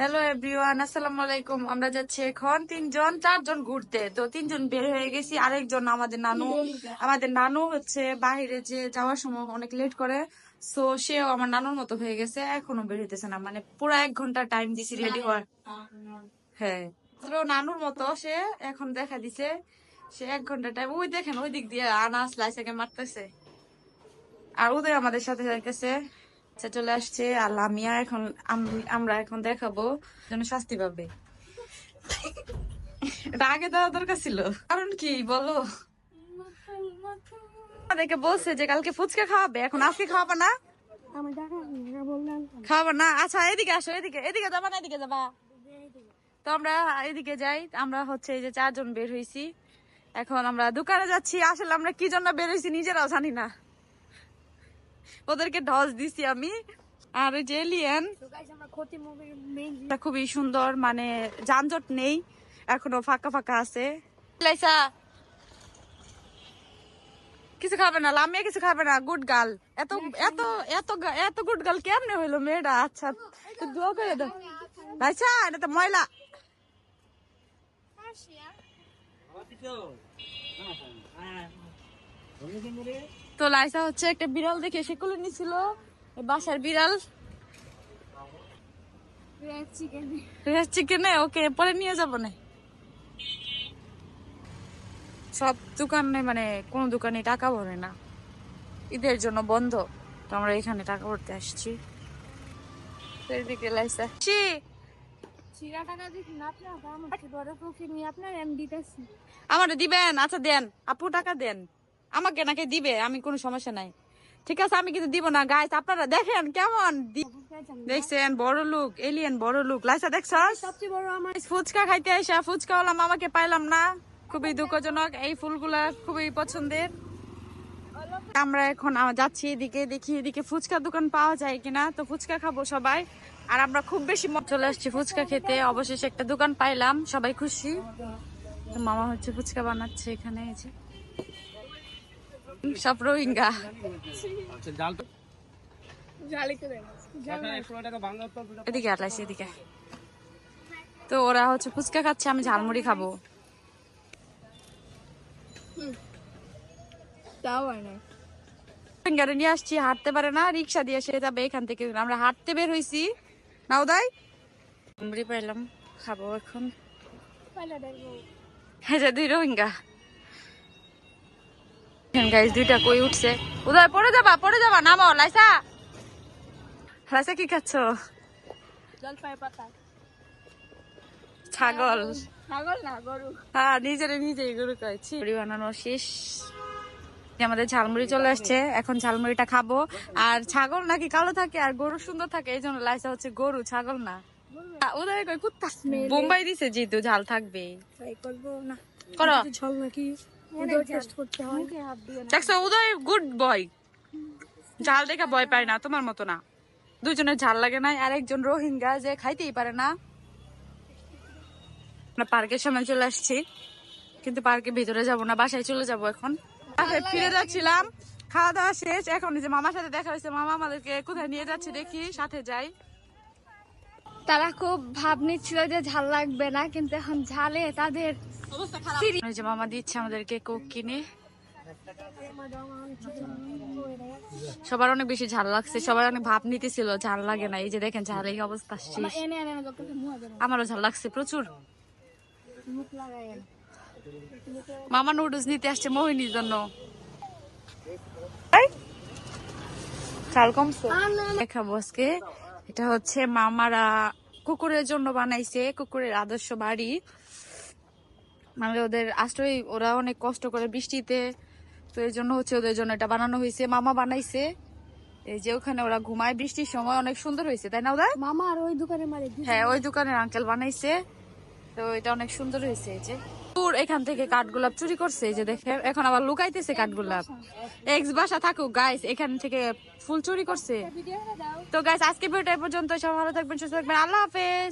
Hello everyone আসসালামু আলাইকুম আমরা যাচ্ছি এখন তিনজন চারজন ঘুরতে। তো তিনজন বের হয়ে গেছি। আরেকজন আমাদের নানু। আমাদের নানু হচ্ছে বাইরে যে যাওয়ার সময় অনেক লেট করে। সো সেও আমার নানুর মতো হয়ে গেছে। এখনও বের হইতেছে না। মানে পুরো এক ঘণ্টা টাইম দিছি রেডি হওয়ার। হ্যাঁ। তো নানুর মতো। সে এখন দেখা দিছে। সে এক ঘণ্টা টাইম ওই দেখেন ওই দিক দিয়ে আনাস লাইসাকে মারতেছে। আর ওদের আমাদের সাথে যাইতেছে। সে চলে আসছে আর লামিয়া এখন আমরা এখন দেখাবো যেন শাস্তি পাবে। এটা আগে দেওয়া দরকার ছিল। কারণ কি বলো? আমাদেরকে বলছে যে কালকে ফুচকা খাওয়াবে এখন আজকে খাওয়াবে না? খাওয়াবে না? আচ্ছা এদিকে আসো এদিকে এদিকে যাবা না এদিকে যাবা। তো আমরা এদিকে যাই আমরা হচ্ছে এই যে চারজন বের হইছি। এখন আমরা দোকানে যাচ্ছি আসলে আমরা কি জন্য বের হইছি নিজেরাও জানি না। ওদেরকে ঢস দিছি আমি। আর যে এলিয়েন খুবই সুন্দর মানে যানজট নেই এখনও ফাঁকা ফাঁকা আছে। লাইসা কিছু খাবে না লামিয়া কিছু খাবে না গুড গার্ল এত এত এত এত গুড গার্ল কেমনে হইল মেয়েটা? আচ্ছা তুই দোয়া করে দাও। লাইসা এটা তো ময়লা। তো লাইসা হচ্ছে একটা বিড়াল দেখে সে কোলে নিছিল। বাসার বিড়াল। চিকেন চিকেনে ওকে পরে নিয়ে যাব না। সব দোকানে মানে কোন দোকানে টাকা ভরে না। ঈদের জন্য বন্ধ। তো আমরা এখানে টাকা ভরতে আসছি। এদিকে লাইসা। আমারে দিবেন। আচ্ছা দেন। আপু টাকা দেন। আমাকে নাকি দিবে আমি কোনো সমস্যা নাই। ঠিক আছে আমি কিন্তু দিব না গাইস আপনারা দেখেন কেমন দেখছেন বড় লোক এলিয়েন বড় লোক। লাইসা দেখছস? সবচেয়ে বড় আমার ফুচকা খাইতে আসা ফুচকা হলাম আমাকে পাইলাম না। খুবই দুঃখজনক এই ফুলগুলা খুবই পছন্দের। আমরা এখন যাচ্ছি এদিকে দেখি এদিকে ফুচকা দোকান পাওয়া যায় কিনা। তো ফুচকা খাব সবাই। আর আমরা খুব বেশি চলে আসছি ফুচকা খেতে। অবশেষে একটা দোকান পাইলাম সবাই খুশি। মামা হচ্ছে ফুচকা বানাচ্ছে এখানে এই যে। সব রোহিঙ্গা। এদিকে আটলাইছি এদিকে। তো ওরা হচ্ছে ফুচকা খাচ্ছে আমি ঝালমুড়ি খাব। তাও গাড়ি নিয়ে আসছি হাঁটতে পারে না রিক্সা দিয়ে সে যাবে এখান থেকে। আমরা হাঁটতে বের হইছি। নাও দাই। আমরি পাইলাম খাব এখন। হ্যাঁ যে দুই রোহিঙ্গা। দুইটা কই উঠছে। উদয় পড়ে যাবা পড়ে যাবা নামো লাইসা। লাইসা কি খাচ্ছ? ছাগল। হ্যাঁ নিজেরে নিজেই গরু খাইছি। বানানো শেষ। আমাদের ঝালমুড়ি চলে আসছে। এখন ঝালমুড়িটা খাব। আর ছাগল নাকি কালো থাকে আর গরু সুন্দর থাকে এই জন্য লাইসা হচ্ছে গরু ছাগল না। উদয় কই কুত্তা বোম্বাই দিছে যেহেতু ঝাল থাকবে না। করো। ঝোল নাকি? দেখছ উদয় গুড বয় ঝাল দেখে ভয় পায় না তোমার মতো না। দুজনের ঝাল লাগে না আর একজন রোহিঙ্গা যে খাইতেই পারে না। আমরা পার্কের সামনে চলে আসছি কিন্তু পার্কের ভিতরে যাব না বাসায় চলে যাব এখন। ফিরে যাচ্ছিলাম খাওয়া দাওয়া শেষ এখন এই যে মামার সাথে দেখা হয়েছে মামা আমাদেরকে কোথায় নিয়ে যাচ্ছে দেখি সাথে যাই। তারা খুব ভাব নিচ্ছিল যে ঝাল লাগবে না কিন্তু এখন ঝালে তাদের যে মামা দিচ্ছে আমাদেরকে কোক কিনে। সবার অনেক বেশি ঝাল লাগছে সবাই অনেক ভাব নিতেছিল ঝাল লাগে না এই যে দেখেন ঝাল এই অবস্থা আমারও ঝাল লাগছে প্রচুর। মামা নুডলস নিতে আসছে মোহিনীর জন্য। চাল কমছে। দেখাবো আজকে। এটা হচ্ছে মামারা কুকুরের জন্য বানাইছে কুকুরের আদর্শ বাড়ি। মানে ওদের আশ্রয় ওরা অনেক কষ্ট করে বৃষ্টিতে তো এই জন্য হচ্ছে ওদের জন্য এটা বানানো হয়েছে। মামা বানাইছে। এই যে ওখানে ওরা ঘুমায় বৃষ্টির সময় অনেক সুন্দর হয়েছে তাই না ওরা মামা আর ওই দোকানে মারে হ্যাঁ ওই দোকানের আঙ্কেল বানাইছে। তো এটা অনেক সুন্দর হয়েছে এই যে। এখান থেকে কাঠগোলাপ চুরি করছে এই যে দেখে এখন আবার লুকাইতেছে কাঠগোলাপ। এক্স বাসা থাকুক গাইস এখান থেকে ফুল চুরি করছে। তো গাইস আজকে ভিডিওটা পর্যন্ত সব ভালো থাকবেন সুস্থ থাকবেন আল্লাহ হাফেজ।